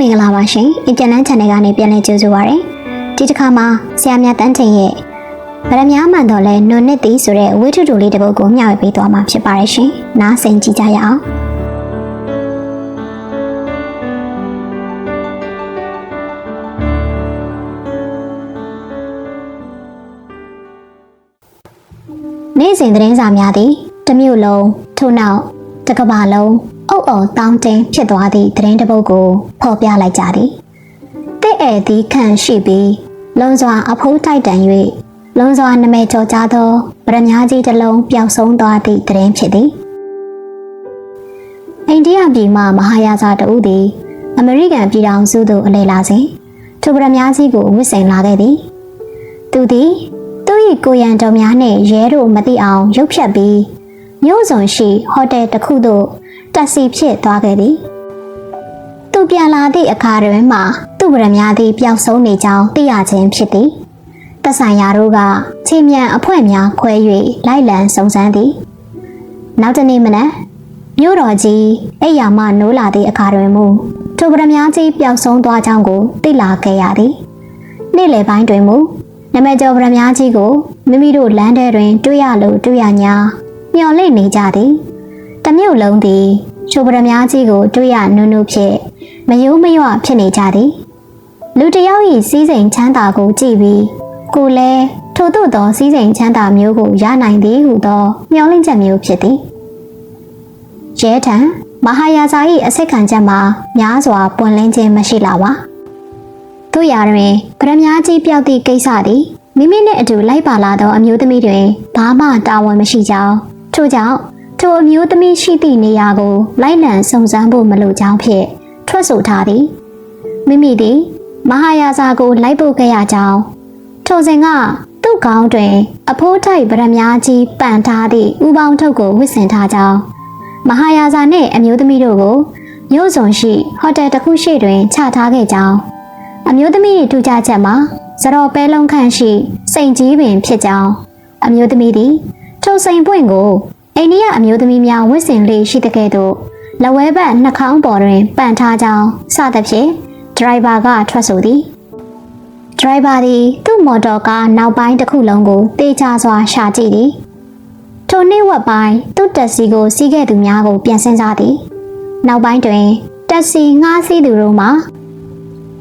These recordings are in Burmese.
မင်္ဂလာပါရှင်အင်တာနက် channel ကနေပြန်လည်ကြိုဆိုပါရစေဒီတစ်ခါမှာဆရာမြတ်တန်းချိန်ရဲ့ဗရမ ्या မှန်တော့လဲနွန်နှစ်တီဆိုတဲ့ဝိထုတူလေးတစ်ပုဒ်ကိုမျှဝေပေးသွားမှာဖြစ်ပါတယ်ရှင်နားဆင်ကြည့်ကြရအောင်နေ့စဉ်သတင်းစာများသည်တစ်မြို့လုံးထို့နောက်တစ်ကမ္ဘာလုံး အုပ်အော်တောင်းတင်းဖြစ်သွားသည့်သတင်းတစ်ပုဒ်ကိုဖော်ပြလိုက်ကြသည်တဲ့ဧသည်ခန့်ရှိပြီးလွန်စွာအဖိုးတိုက်တန်၍လွန်စွာနမဲကြော်ကြားသောဗရမ ्या ကြီးတစ်လုံးပျောက်ဆုံးသွားသည့်သတင်းဖြစ်သည်အိန္ဒိယပြည်မှမဟာယာဇာတဦးသည်အမေရိကန်ပြည်ထောင်စုသို့အလဲလာစဉ်ထိုဗရမ ्या ကြီးကိုဝစ်ဆင်လာခဲ့သည်သူသည်သူ၏ကိုရံတော်များနှင့်ရဲတို့မသိအောင်ရုပ်ဖြတ်ပြီးမြို့စုံရှိဟိုတယ်တစ်ခုသို့ တက်စီဖြစ်သွားခဲ့သည်သူပြန်လာသည့်အခါတွင်မှသူ့ဗရမ ्या သည်ပျောက်ဆုံးနေကြောင်းသိရခြင်းဖြစ်သည်သက်ဆိုင်ရာတို့ကချိန်မြန်အဖွဲ့များခွဲ၍လိုက်လံစုံစမ်းသည်နောက်တနေ့မနက်မြို့တော်ကြီးအိယာမှနိုးလာသည့်အခါတွင်မူထိုဗရမ ्या ကြီးပျောက်ဆုံးသွားကြောင်းကိုသိလာခဲ့ရသည်နေ့လယ်ပိုင်းတွင်မူနမကျော်ဗရမ ्या ကြီးကိုမိမိတို့လမ်းထဲတွင် တွေ့ရလို့တွေ့ရညာမျော်လင့်နေကြသည်တမျိုးလုံးသည် ချိုဗရမ ्या ကြီးကိုတွေ့ရနုနုဖြင့်မယိုးမရွဖြစ်နေကြသည်လူတစ်ယောက်၏စီးစိမ်ချမ်းသာကိုကြည့်ပြီးကိုလည်းထို့သို့သောစီးစိမ်ချမ်းသာမျိုးကိုရနိုင်သည်ဟုသောမျှော်လင့်ချက်မျိုးဖြစ်သည်ရဲထံမဟာယာဇာ၏အစိတ်ခံချက်မှာများစွာပွင့်လင်းခြင်းမရှိလာပါတို့ရာတွင်ဗရမ ्या ကြီးပျောက်သည့်ကိစ္စသည်မိမိနှင့်အတူလိုက်ပါလာသောအမျိုးသမီးတွင်ဘာမှတာဝန်မရှိကြောင်းထို့ကြောင့် ထိုအမျိုးသမီးရှိသည့်နေရာကိုလိုက်လံစုံစမ်းဖို့မလိုကြောင်းဖြင့်ထွက်ဆိုထားသည်မိမိသည်မဟာယာဇာကိုလိုက်ပို့ခဲ့ရကြောင်းထိုစဉ်ကသူ့ကောင်းတွင် အဖိုးထိုက်ဗရမ ्या ကြီးပန်ထားသည့်ဥပေါင်းထုတ်ကိုဝစ်ဆင်ထားကြောင်းမဟာယာဇာနှင့်အမျိုးသမီးတို့ကိုမြို့စုံရှိဟိုတယ်တစ်ခုရှိတွင်ချထားခဲ့ကြောင်းအမျိုးသမီး၏ထူးခြားချက်မှာဇရော်ပဲလုံးခန့်ရှိစိန်ကြီးပင်ဖြစ်ကြောင်းအမျိုးသမီးသည်ထိုစိန်ပွင့်ကို အိန္ဒိယအမျိုးသမီးများဝတ်ဆင်လေးရှိတဲ့ကဲ့သို့လက်ဝဲဘက်နှာခေါင်းပေါ်တွင်ပန်ထားကြောင်းစသဖြင့်ဒရိုင်ဘာကထွက်ဆိုသည်ဒရိုင်ဘာသည်သူ့မော်တော်ကားနောက်ပိုင်းတစ်ခုလုံးကိုတေချာစွာရှာကြည့်သည်ထိုနေ့ဝက်ပိုင်းသူ့တက်စီကိုစီးခဲ့သူများကို ပြန်ဆင်းစားသည် နောက်ပိုင်းတွင်တက်စီငှားစီးသူတို့မှ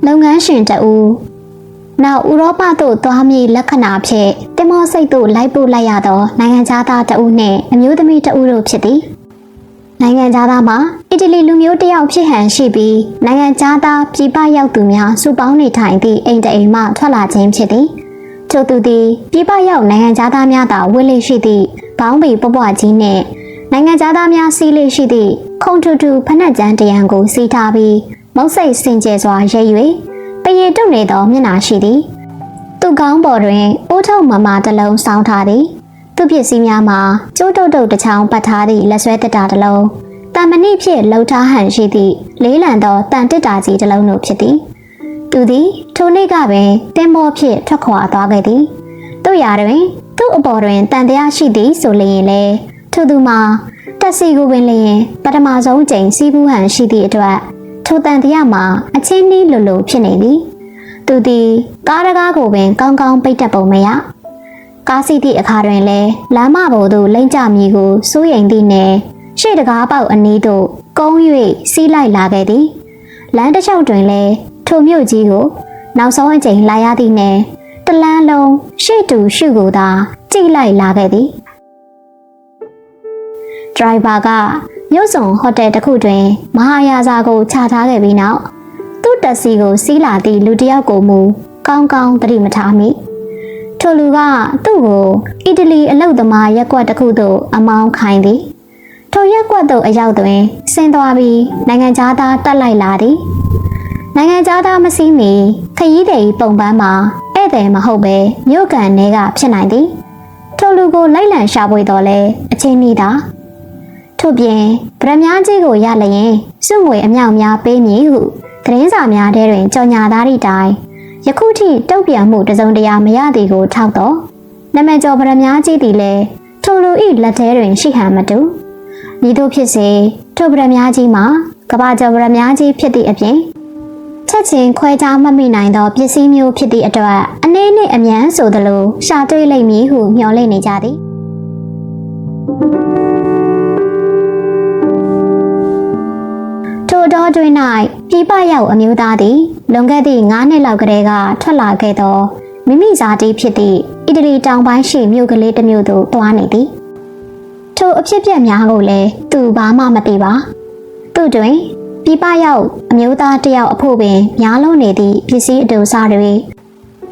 လုပ်ငန်းရှင်တအူ နောက်ဥရောပသို့သွားမည့်လက္ခဏာဖြင့်တင်မောစိတ်သို့လိုက်ပို့လိုက်ရသောနိုင်ငံသားတအုပ်နှင့်အမျိုးသမီးတအုပ်တို့ဖြစ်သည်နိုင်ငံသားမှာအီတလီလူမျိုးတစ်ယောက်ဖြစ်ဟန်ရှိပြီးနိုင်ငံသားပြည်ပရောက်သူများစုပေါင်းနေထိုင်သည့်အိမ်တအိမ်မှထွက်လာခြင်းဖြစ်သည်ထို့သူသည်ပြည်ပရောက်နိုင်ငံသားများသာဝတ်လေရှိသည့်ဘောင်းဘီပွပွကြီးနှင့်နိုင်ငံသားများစီးလေရှိသည့်ခုံထူထူဖက်နှက်ကြမ်းတရံကိုစီးထားပြီးမုတ်စိတ်စင်ကြယ်စွာရဲ၍ပ ရေတုတ်နေသောမျက်နှာရှိသည်သူ့ကောင်းပေါ်တွင်အိုးထုပ်မမတစ်လုံးစောင်းထားသည်သူ့ပစ္စည်းများမှာကျိုးတုတ်တုတ်တစ်ချောင်းပတ်ထားသည့်လက်ဆွဲတက်တာတစ်လုံးတံမဏိဖြင့်လှုပ်ထားဟန်ရှိသည့်လေးလံသောတန်တစ်တာကြီးတစ်လုံးတို့ဖြစ်သည်သူသည်ထိုနေ့ကပင်တင်မောဖြင့်ထွက်ခွာသွားခဲ့သည်တို့ရာတွင်သူ့အပေါ်တွင်တန်တရားရှိသည်ဆိုလျင်လေထို့သူမှာတက်စီကိုပင်လျင်ပထမဆုံးချိန်စီးပူးဟန်ရှိသည့်အတွက် ထိုတန်တရားမှာအချင်းနီးလိုလိုဖြစ်နေသည်သူသည်ကားတကားကိုပင်ကောင်းကောင်းပိတ်တတ်ပုံမရကားစီးသည့်အခါတွင်လည်းလမ်းမပေါ်သို့လိမ့်ကြမည်ကိုစိုးရိမ်သည့်နှင့်ရှေ့တကားပေါက်အနီးသို့ကုန်း၍စီးလိုက်လာခဲ့သည်လမ်းတစ်လျှောက်တွင်လည်းထိုမြို့ကြီးကို နောက်ဆုံးအချိန်လာရသည့်နှင့်တလန်းလုံးရှေ့တူရှုကိုသာကြည့်လိုက်လာခဲ့သည်ဒရိုင်ဘာက မြို့စုံဟိုတယ်တစ်ခုတွင်မဟာယာဇာကိုချထားခဲ့ပြီးနောက်သူ့တက်စီကိုစီးလာသည့်လူတစ်ယောက်ကိုမူကောင်းကောင်းသတိမထားမိထိုလူကသူ့ကိုအီတလီအလုတ်သမားရက်ကွက်တစ်ခုသို့အမောင်းခိုင်းသည်ထိုရက်ကွက်သို့အရောက်တွင်ဆင်းသွားပြီးနိုင်ငံသားတက်လိုက်လာသည်နိုင်ငံသားမစည်းမီခရီးသည်ပုံပန်းမှာဧည့်သည်မဟုတ်ပဲမြို့ကန်ထဲကဖြစ်နိုင်သည်ထိုလူကိုလိုက်လံရှာဖွေတော်လဲအချင်းဤသာ ထို့ပြင်ဗရမ ्या ကြီးကိုရလျင်စုငွေအမြောက်များပေးမည်ဟုသတင်းစာများထဲတွင်ကြော်ညာသားသည့်တိုင်ယခုထိတုတ်ပြန်မှုတစုံတရာမရသည်ကိုထောက်တော့နမကျော်ဗရမ ्या ကြီးသည်လည်းထိုလူဤလက်ထဲတွင်ရှိဟန်မတူမည်သို့ဖြစ်စေထိုဗရမ ्या ကြီးမှာကဘာကျော်ဗရမ ्या ကြီးဖြစ်သည့်အပြင် ချက်ချင်းခွဲခြားမမိနိုင်သောပစ္စည်းမျိုးဖြစ်သည့်အတွက်အနေနဲ့အမြန်ဆိုသလိုရှာတွေ့လိမ့်မည်ဟုမျှော်လင့်နေကြသည် ထိုတော်တွင်၌ပြပရောက်အမျိုးသားသည်လွန်ခဲ့သည့်9နှစ်လောက်ကတည်းကထွက်လာခဲ့သောမိမိဇာတိဖြစ်သည့်အီတလီတောင်ပိုင်းရှိမြို့ကလေးတစ်မြို့သို့တွားနေသည်ထိုအဖြစ်အပျက်များကိုလည်းသူဘာမှမသိပါသူတွင်ပြပရောက်အမျိုးသားတစ်ယောက်အဖို့ပင်များလုံးနေသည့်ပစ္စည်းအတူစားတွေ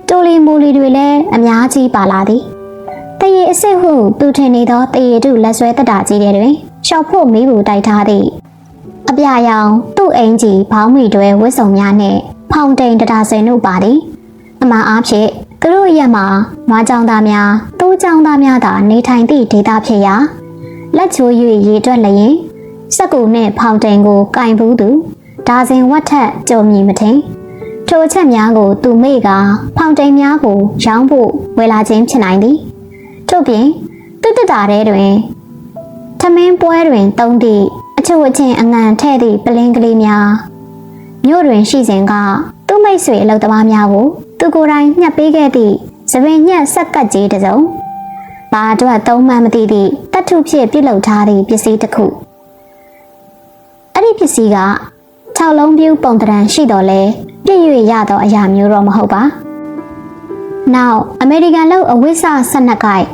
တိုလီမိုလီတွေလည်းအများကြီးပါလာသည်တရေအစ်စ်ဟုသူထင်နေသောတရေတုလက်ဆွဲတက်တာကြီးတဲ့တွင်ရှောက်ဖို့မိဘူးတိုက်ထားသည့် အပြရောင်သူ့အင်ကြီးဘောင်းမီတွေဝစ်စုံများနှင့်ဖောင်တိန်တတာစင်တို့ပါသည်အမှန်အားဖြင့်သူတို့ရက်မှာနွားကြောင်သားများတိုးကြောင်သားများသာနေထိုင်သည့်ဒေသဖြစ်ရာလက်ချိုး၍ရေတွက်လျင်စက်ကူနှင့်ဖောင်တိန်ကိုကင်ဘူးသူဒါဇင်ဝတ်ထက်ကြုံမြည်မထင်ထိုအချက်များကိုသူမေ့ကဖောင်တိန်များကိုရောင်းဖို့ဝယ်လာခြင်းဖြစ်နိုင်သည်ထို့ပြင်သူတတာထဲတွင်ထမင်းပွဲတွင်တုံးသည့် အချို့အချင်းအငံထဲ့သည့်ပလင်းကလေးများမြို့တွင်ရှိစဉ်ကသူ့မိတ်ဆွေအလုပ်သမားများကိုသူကိုယ်တိုင်ညှက်ပေးခဲ့သည့်သပင်ညက်ဆက်ကပ်ကြီးတစ်စုံဘာအတွက်သုံးမှန်းမသိသည့်တတ်ထုဖြစ်ပြုလုပ်ထားသည့်ပစ္စည်းတစ်ခုအဲ့ဒီပစ္စည်းက6လုံးပြူပုံတရံရှိတော်လဲပြည့်၍ရသောအရာမျိုးတော့မဟုတ်ပါနောက်အမေရိကန်လောက်အဝိဆ12ကိုက်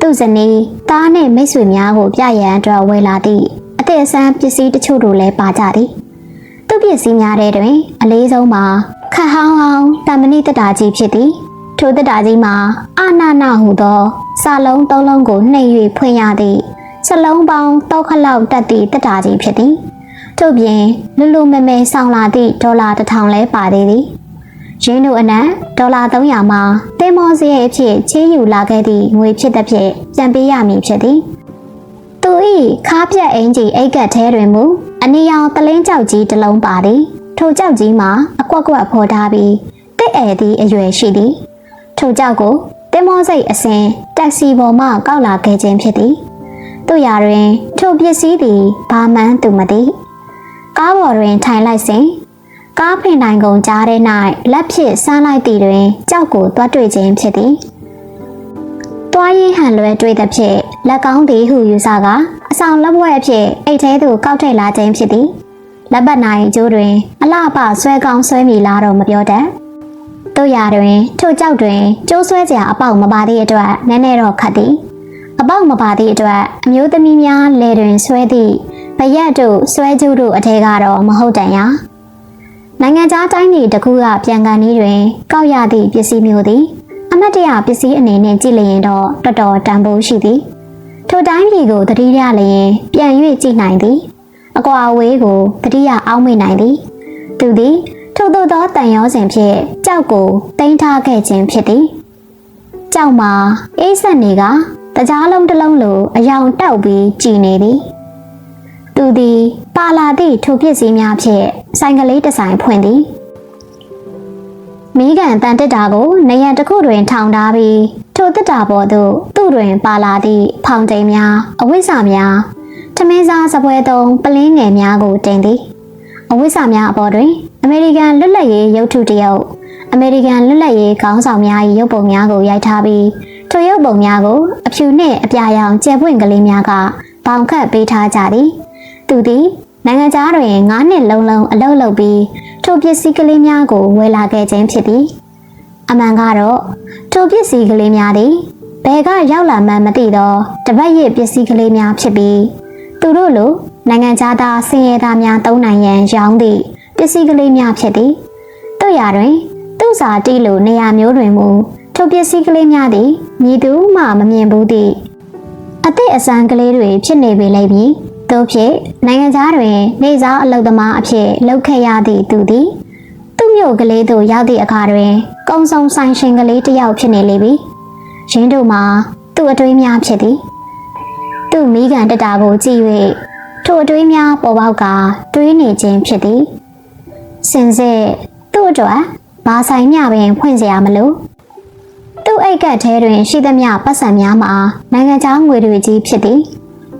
သူ့ဇနီးသားနှင့်မိတ်ဆွေများကို ပြရန်အတွက်ဝယ်လာသည့် အသက်အဆန်းပစ္စည်းတချို့တို့လည်းပါကြသည်သူ့ပစ္စည်းများထဲတွင် အလေးဆုံးမှာခတ်ဟောင်းဟောင်းတမဏိတတာကြီးဖြစ်သည်ထိုတတာကြီးမှာအာနာနာဟုသောစာလုံးသုံးလုံးကိုနှိပ်၍ဖွင့်ရသည့်စလုံးပေါင်းတောက်ခလောက်တက်သည့်တတာကြီးဖြစ်သည်ထို့ပြင်လူလူမဲမဲဆောင်လာသည့်ဒေါ်လာတစ်ထောင်လဲပါသေးသည်ရင်းတို့အနက်ဒေါ်လာ300မှာတင်မောစရဲ့အဖြစ်ချေးယူလာခဲ့သည့်ငွေဖြစ်သည်ဖြင့်ပြန်ပေးရမည်ဖြစ်သည် သူ၏ခါပြက်အင်ကြီးအိတ်ကတ်ထဲတွင်မူအနီရောင်တလင်းကြောက်ကြီးတစ်လုံးပါသည်ထိုကြောက်ကြီးမှာအကွက်ကွက်ဖော်ထားပြီးတစ်အဲသည့်အရွယ်ရှိသည်ထိုကြောက်ကိုတင်မောစိတ်အစဉ်တက်ဆီပေါ်မှကောက်လာခဲ့ခြင်းဖြစ်သည်သူရတွင်ထိုပစ္စည်းသည်ဘာမှန်းသူမသိကားပေါ်တွင်ထိုင်လိုက်စဉ်ကားဖိနိုင်ကုန်ကြားထဲ၌လက်ဖြစ်ဆန်းလိုက်သည်တွင်ကြောက်ကိုတွားတွေ့ခြင်းဖြစ်သည် တွားရင်ဟန်လွဲတွေ့သည်ဖြင့်လက်ကောင်းသည်ဟုယူဆကအဆောင်လက်ဘွဲ့အဖြစ်အိတ်ထဲသို့ကောက်ထည့်လာခြင်းဖြစ်သည်လက်ပတ်နိုင်ကျိုးတွင် အလှပဆွဲကောင်းဆွဲမိလားတော့မပြောတတ်တို့ရတွင်ထိုကြောက်တွင်ကျိုးဆွဲစရာအပေါက်မပါသည့်အတွက်နည်းနည်းတော့ခတ်သည်အပေါက်မပါသည့်အတွက်အမျိုးသမီးများလဲတွင်ဆွဲသည့်ဗရက်တို့ဆွဲကျိုးတို့အထက်ကတော့မဟုတ်တန်ရာနိုင်ငံခြားတိုင်းပြည်တစ်ခုကပြန်ကန်ဤတွင် ကောက်ရသည့်ပစ္စည်းမျိုးသည် အမတ်တရပစ္စည်းအနေနဲ့ကြည့်လျင်တော့တော်တော်တန်ဖိုးရှိသည်ထိုတိုင်းပြည်ကိုတတိယလျင်ပြန်၍ကြည့်နိုင်သည်အကွာအဝေးကိုတတိယအောက်မေ့နိုင်သည်သူသည်ထို့သောသောတန်ရောစဉ်ဖြင့်ကြောက်ကိုတင်ထားခဲ့ခြင်းဖြစ်သည်ကြောက်မှာအေးဆက်နေကတကြားလုံးတစ်လုံးလိုအယောင်တောက်ပြီးကြည်နေသည်သူသည်ပါလာသည့်ထိုပစ္စည်းများဖြင့်ဆိုင်ကလေးတစ်ဆိုင်ဖွင့်သည် မိကန်တန်တက်တာကိုနေရန်တစ်ခုတွင်ထောင်ထားပြီးထိုတက်တာပေါ်သို့သူ့တွင်ပါလာသည့်ဖောင်တိန်များအဝိဇ္ဇာများထမင်းစားစပွဲသုံးပလင်းငယ်များကိုတင်သည်အဝိဇ္ဇာများအပေါ်တွင်အမေရိကန်လွတ်လပ်ရေးရုပ်ထုတစ်ရုပ်အမေရိကန်လွတ်လပ်ရေးခေါင်းဆောင်များ၏ရုပ်ပုံများကိုရိုက်ထားပြီးထိုရုပ်ပုံများကိုအဖြူနှင့်အပြာရောင်ကျယ်ပွင့်ကလေးများကပေါင်ခတ်ပေးထားကြသည် သူသည်နိုင်ငံသားတွင်9နှစ်လုံးလုံးအလုပ်လုပ်ပြီး ထိုပစ္စည်းကလေးများကိုဝယ်လာခဲ့ခြင်းဖြစ်သည်အမှန်ကတော့ထိုပစ္စည်းကလေးများသည်ဘယ်ကရောက်လာမှန်းမသိသောတပတ်ရစ်ပစ္စည်းကလေးများဖြစ်ပြီးသူတို့လိုနိုင်ငံသားဆင်းရဲသားများသုံးနိုင်ရန်ရောင်းသည့်ပစ္စည်းကလေးများဖြစ်သည်တို့ရာတွင်သူ့စာတိလိုနေရာမျိုးတွင်မူထိုပစ္စည်းကလေးများသည်မြည်သူမှမမြင်ဘူးသည့်အသည့်အစမ်းကလေးတွေဖြစ်နေပေလိမ့်မည် တို့ဖြင့်နိုင်ငံသားတွင် နေစားအလုပ်သမားအဖြစ်လုပ်ခဲ့ရသည့်သူသည်သူ့မြို့ကလေးသို့ရောက်သည့်အခါတွင်ကုံစုံဆိုင်ရှင်ကလေးတစ်ယောက်ဖြစ်နေလေပြီရင်းတို့မှာသူ့အတွေးများဖြစ်သည်သူ့မိကန်တက်တာကိုကြည့်၍ထိုအတွေးများပေါ်ပေါက်ကတွေးနေခြင်းဖြစ်သည်စင်စစ်သူ့အတွက်ဘာဆိုင်မျှပင်ဖွင့်เสียမလို့သူ့အိတ်ကတ်ထဲတွင် ရှိသမျှပတ်စံများမှာနိုင်ငံခြားငွေတွေကြီးဖြစ်သည်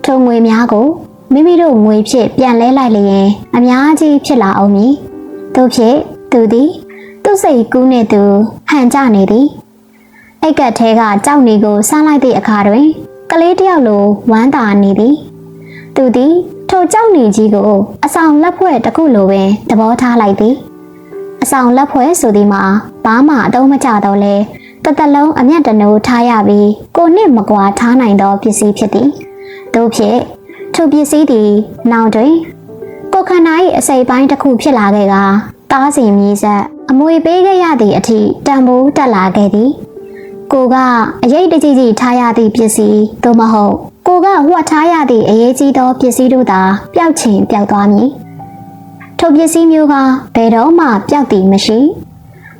ထိုငွေများကို မိမိတို့ငွေဖြင့်ပြန်လဲလိုက်လျင်အများကြီးဖြစ်လာအောင်မည်တို့ဖြင့်သူသည်သူ့စိတ်ကူးနှင့်သူဟန်ကြနေသည်အိတ်ကတ်ထဲကကြောက်နေကိုဆန်းလိုက်သည့်အခါတွင် ကလေးတစ်ယောက်လိုဝမ်းသာနေသည်သူသည်ထိုကြောက်နေကြီးကိုအဆောင်လက်ဖွဲ့တစ်ခုလိုပင်သဘောထားလိုက်သည်အဆောင်လက်ဖွဲ့ဆိုသည်မှာဘာမှအတုံးမကျတော့လဲတသက်လုံးအမျက်တနိုးထားရပြီးကိုနှစ်မကွာထားနိုင်သောပစ္စည်းဖြစ်သည်တို့ဖြင့် ထိုပစ္စည်းသည်နောက်တွင်ကိုခန္ဓာ၏အစိပ်ပိုင်းတစ်ခုဖြစ်လာခဲ့ကတားစီမြည်ဆက်အမွေပေးခဲ့ရသည့်အထိတန်ဖိုးတက်လာခဲ့သည်ကိုကအရေးတကြီးကြီးထားရသည့်ပစ္စည်းသို့မဟုတ်ကိုကဝှက်ထားရသည့်အရေးကြီးသောပစ္စည်းတို့သာပျောက်ချင်ပျောက်သွားမည်ထိုပစ္စည်းမျိုးကဘယ်တော့မှပျောက်သည်မရှိ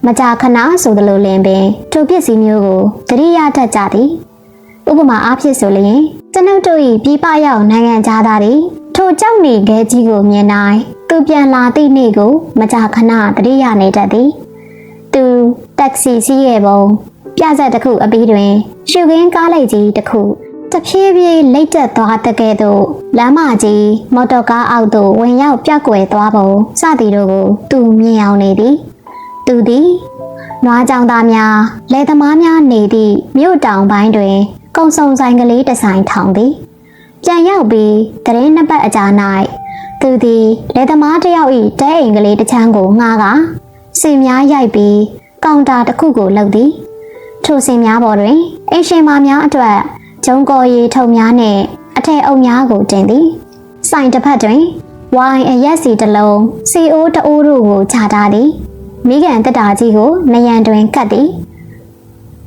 မကြာခဏဆိုသလိုလင်ပင်ထိုပစ္စည်းမျိုးကိုတတိယတတ်ကြသည် ဥပမာအားဖြင့်ဆိုလျင်ကျွန်ုပ်တို့၏ပြည်ပရောက်နိုင်ငံသားတွေထိုကြောက်နေခဲကြီးကိုမြင်နိုင်သူပြန်လာသည့်နေ့ကိုမကြာခဏတတိယနေတတ်သည်သူတက္ကစီစီးရဲ့ပုံပြဆက်တစ်ခုအပြီးတွင်ရှုခင်းကားလိုက်ကြီးတစ်ခုတဖြည်းဖြည်းလိတ်တက်သွားတဲ့ကဲ့သို့လမ်းမကြီးမော်တော်ကားအောက်သို့ဝင်ရောက်ပြောက်ကွယ်သွားပုံစသည်တို့ကိုသူမြင်အောင်နေသည်သူသည်နွားကြောင်သားများလယ်သမားများနေသည့်မြို့တောင်ပိုင်းတွင် ကုံစုံဆိုင်ကလေးတစ်ဆိုင်ထောင်သည်ပြန်ရောက်ပြီးတရင်နှစ်ပတ်အကြာ၌သူသည်လယ်သမားတစ်ယောက်၏တဲအိမ်ကလေးတစ်ချမ်းကိုငှားကစင်များရိုက်ပြီးကောင်တာတစ်ခုကိုလှုပ်သည်ထိုစင်များပေါ်တွင်အိမ်ရှင်မများအတွက်ဂျုံကော်ရီထုံများနှင့်အထည်အုပ်များကိုတင်သည်ဆိုင်တစ်ဖက်တွင်ဝိုင်အရက်စီတစ်လုံးစီအိုးတအိုးတို့ကိုခြာထားသည်မိကန်တက်တာကြီးကိုနယံတွင်ကတ်သည်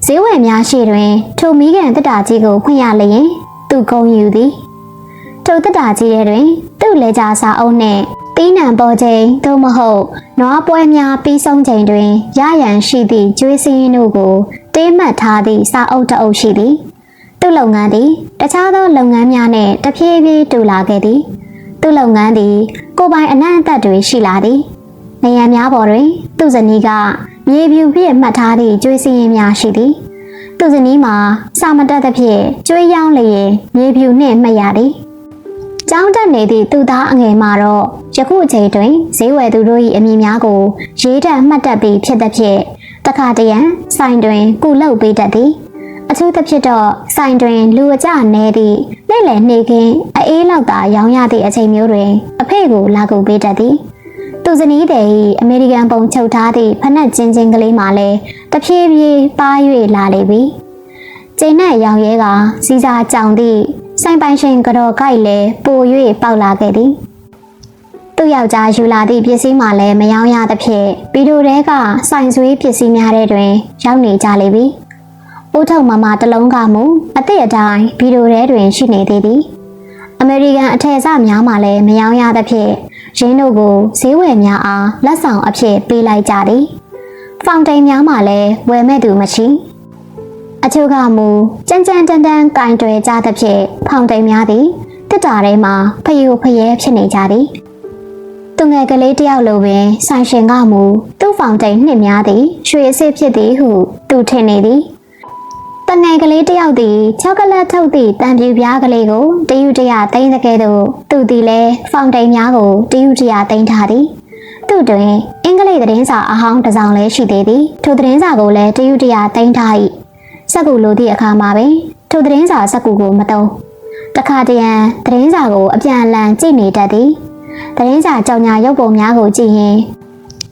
ဈေးဝယ်များရှိတွင် ထိုမိကန်တက်တာကြီးကိုဖွင့်ရလျင် သူကုံယူသည်ထိုတက်တာကြီးထဲတွင်သူ့လေကြာစာအုပ်နှင့်တီးနံပေါ်ချိန်သို့မဟုတ်နွားပွဲများပြီးဆုံးချိန်တွင်ရရန်ရှိသည့်ကျွေးစင်းတို့ကိုတေးမှတ်ထားသည့်စာအုပ်တအုပ်ရှိသည်သူ့လုပ်ငန်းသည်တခြားသောလုပ်ငန်းများနှင့်တဖြည်းဖြည်းတူလာခဲ့သည်သူ့လုပ်ငန်းသည် ကိုယ်ပိုင်အနံ့အသက်တွေရှိလာသည်နေရန်များပေါ်တွင် သူ့ဇနီးကမြေပြူပြည့်မှတ်ထားသည့်ကျွေးစင်းရင်များရှိသည်သူ့ဇနီးမှာစာမတက်သဖြင့်ကျွေးရောင်းလျင်မြေပြူနှင့်မှတ်ရသည်ကျောင်းတက်နေသည့်သူသားအငယ်မှာတော့ယခုအချိန်တွင်ဈေးဝယ်သူတို့၏အမည်များကိုရေးတံမှတ်တတ်ပြီးဖြစ်သဖြင့်တခါတရံဆိုင်တွင်ကုလုပ်ပေးတတ်သည်အထူးသဖြင့်တော့ဆိုင်တွင်လူအကြနေသည့်နေ့လည်နေခင်းအေးလောက်သာရောင်းရသည့်အချိန်မျိုးတွင်အဖေကိုလာကူပေးတတ်သည် သူဇနီးတဲ့ဤအမေရိကန်ပုံချုပ်ထားသည့်ဖနက်ချင်းချင်းကလေးမှလည်းတဖြည်းဖြည်းပါ၍လာလေပြီ။ကျိန်နဲ့ရောင်ရဲကစီစာကြောင်သည့်ဆိုင်ပိုင်ရှင်ကတော့ကြိုက်လဲပို၍ပေါက်လာခဲ့သည်။သူ့ယောက်ျားယူလာသည့်ပစ္စည်းမှလည်းမယောင်းရသဖြင့်ဗီဒီယိုတဲကဆိုင်ဆွေးပစ္စည်းများတဲ့တွင် ရောက်နေကြလေပြီ။အိုးထုံမမတစ်လုံးကမူအသည့်အတိုင်းဗီဒီယိုတဲတွင်ရှိနေသေးသည်။အမေရိကန်အထည်စများမှလည်းမယောင်းရသဖြင့် ရင်းတို့ကိုဈေးဝယ်များအားလက်ဆောင်အဖြစ်ပေးလိုက်ကြသည်။ဖောင်တိန်များမှလည်းဝယ်မဲ့သူမရှိ။အချို့ကမူကြမ်းကြမ်းတန်းတန်းကင်တွယ်ကြသဖြင့်ဖောင်တိန်များသည်တစ်တာထဲမှာဖယိုဖယဲဖြစ်နေကြသည်။သူငယ်ကလေးတယောက်လိုပင်ဆိုင်ရှင်ကမူသူ့ဖောင်တိန်နှစ်များသည်ရွှေအစစ်ဖြစ်သည်ဟုသူထင်နေသည်။ တငယ်ကလေးတယောက်သည်ချောကလက်ထုတ်သည့်တံပြူပြားကလေးကိုတယူတရသိမ်းတဲ့ကဲ့သို့သူသည်လည်းဖောင်တိန်များကိုတယူတရသိမ်းထားသည်သူတွင်အင်္ဂလိပ်သတင်းစာအဟောင်းတစ်စောင်လည်းရှိသေးသည်ထိုသတင်းစာကိုလည်းတယူတရသိမ်းထား၏စက်ကူလိုသည့်အခါမှာပင်ထိုသတင်းစာစက်ကူကိုမတုံးတခါတရံသတင်းစာကိုအပြန်အလှန်ကြည့်နေတတ်သည်သတင်းစာကြောင်ညာရုပ်ပုံများကိုကြည့်ရင်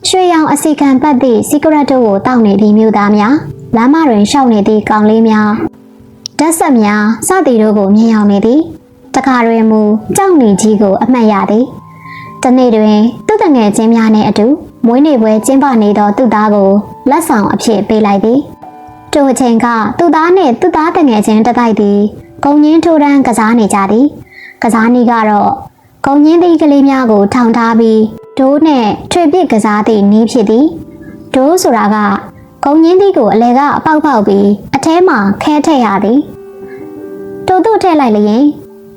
ရွှေရောင်အစီခံပတ်သည့်စီကရက်တို့ကိုတောက်နေသည့်မြို့သားများ လမ်းမတွင်ရှောက်နေသည့်ကောင်လေးများဓာတ်ဆက်များစသည်တို့ကိုမြင်အောင်နေသည်တခါတွင်မူကြောက်နေကြီးကို အမှတ်ရသည်တနေ့တွင်သူ့တငယ်ချင်းများနှင့်အတူမွေးနေ့ပွဲကျင်းပနေသောသူ့သားကိုလက်ဆောင်အဖြစ်ပေးလိုက်သည်ထိုအချိန်ကသူ့သားနှင့်သူ့သားတငယ်ချင်းတစ်တိုက်သည်ဂုံညင်းထိုးတန်းကစားနေကြသည်ကစားနည်းကတော့ဂုံညင်းသည့်ကလေးများကို ထောင်ထားပြီးဒိုးနဲ့ထွေပစ်ကစားသည့်နည်းဖြစ်သည်ဒိုးဆိုတာက ဂုံညင်းသည့်ကိုအလဲကအပေါက်ပေါက်ပြီးအထဲမှာခဲထည့်ရသည်တိုးတို့ထည့်လိုက်လျင်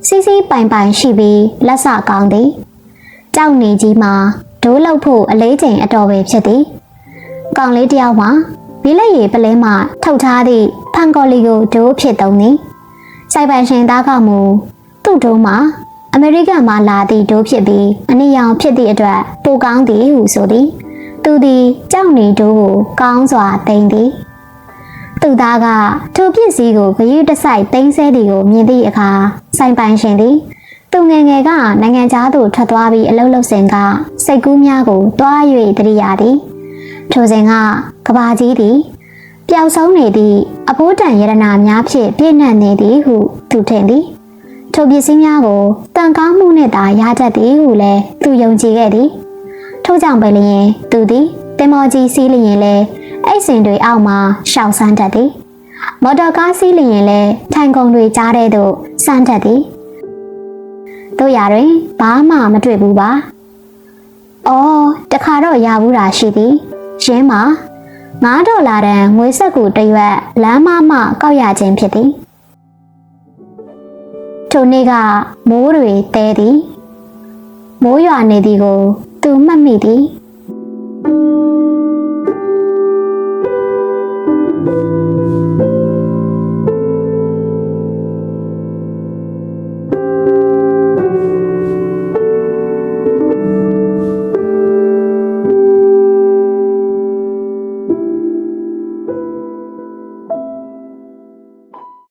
စီးစီးပိုင်ပိုင်ရှိပြီးလက်စကောင်းသည်ကြောက်နေကြီးမှာဒိုးလောက်ဖို့အလေးချိန်အတော်ပဲဖြစ်သည်ကောင်လေးတယောက်မှာဘီလက်ရည်ပလဲမှထုတ်ထားသည့်ဖန်ကော်လီကိုဒိုးဖြစ်သုံးသည်စိုက်ပိုင်ရှင်သားကမူသူ့ဒိုးမှာအမေရိကန်မှာလာသည့်ဒိုးဖြစ်ပြီးအနည်းရောင်ဖြစ်သည့်အတွက်ပိုကောင်းသည်ဟုဆိုသည် သူသည်ကြောက်နေတို့ကိုကောင်းစွာသိမ့်သည်သူသားကထိုပစ္စည်းကိုဂရုတစိုက်သိမ်းဆဲသည်ကိုမြင်သည့်အခါဆိုင်ပိုင်ရှင်သည်သူငယ်ငယ်ကနိုင်ငံသားသို့ထွက်သွားပြီးအလုပ်လုပ်စဉ်ကစိတ်ကူးများကိုတွား၍တရိယာသည်ထိုစဉ်ကကဘာကြီးသည်ပျောက်ဆုံးနေသည့်အဖိုးတန်ရတနာများဖြင့်ပြည့်နှက်နေသည်ဟုသူထင်သည်ထိုပစ္စည်းများကိုတန်ကောင်းမှုနဲ့သာရတတ်သည်ဟုလည်းသူယုံကြည်ခဲ့သည် ထို့ကြောင့်ပဲလျင်သူသည်တင်မော်ကြီးစီးလျင်လည်းအိတ်စင်တွေအောက်မှာရှောင်ဆန်းတတ်သည်မော်တော်ကားစီးလျင်လည်းထိုင်ကုန်တွေကြားတဲ့သို့ဆန်းတတ်သည်တို့ရတွင်ဘာမှမတွေ့ဘူးပါ။အော်တခါတော့ရဘူးတာရှိသည်။ရင်းမှာ9ဒေါ်လာတန်ငွေဆက်ကူတစ်ရွက်လမ်းမမကောက်ရခြင်းဖြစ်သည်။ထိုနေ့ကမိုးတွေတဲသည်မိုးရွာနေသည်ကို သူမှတ်မိသည်။